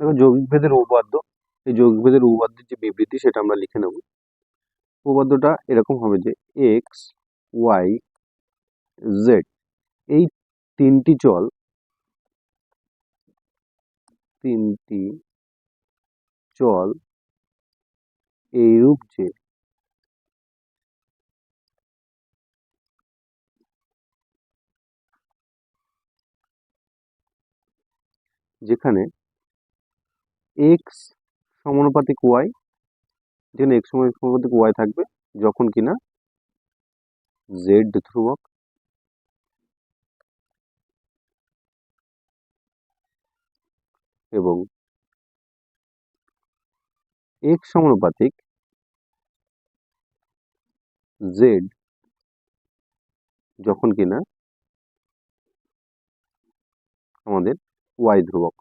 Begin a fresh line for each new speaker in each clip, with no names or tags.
দেখো যৌগিক ভেদের উপপাদ্য এই যৌগিক ভেদের উপপাদ্যের যে বিবৃতি সেটা আমরা লিখে নেব। উপপাদ্যটা এরকম হবে যে এক্স ওয়াই জেড এই তিনটি চল তিনটি চল এইরূপ যে যেখানে এক্স সমানুপাতিক ওয়াই যেখানে এক্স সমানুপাতিক ওয়াই থাকবে, যখন কিনা জেড ধ্রুবক এবং এক্স সমানুপাতিক জেড যখন কিনা আমাদের ওয়াই ধ্রুবক।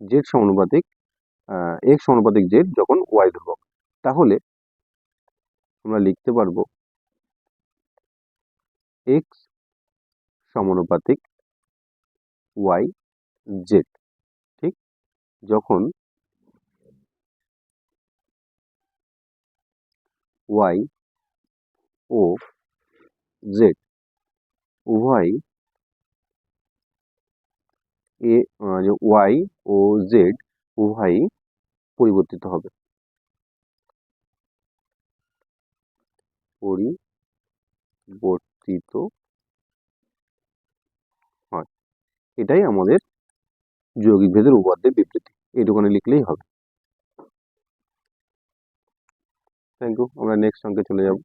জেড সমানুপাতিক এক্স সমানুপাতিক জেড যখন ওয়াই ধ্রুবক। তাহলে আমরা লিখতে পারব এক্স সমানুপাতিক ওয়াই জেড, ঠিক? যখন ওয়াই ও জেড উভয়ই এ যে ওয়াই ও জেড উভয়ই পরিবর্তিত হবে। পরিবর্তিত হয়। এটাই আমাদের যৌগিক ভেদের উপাদ্যের বিবৃতি। এইটুখানে লিখলেই হবে। থ্যাংক ইউ আমরা নেক্সট অঙ্কে চলে যাব।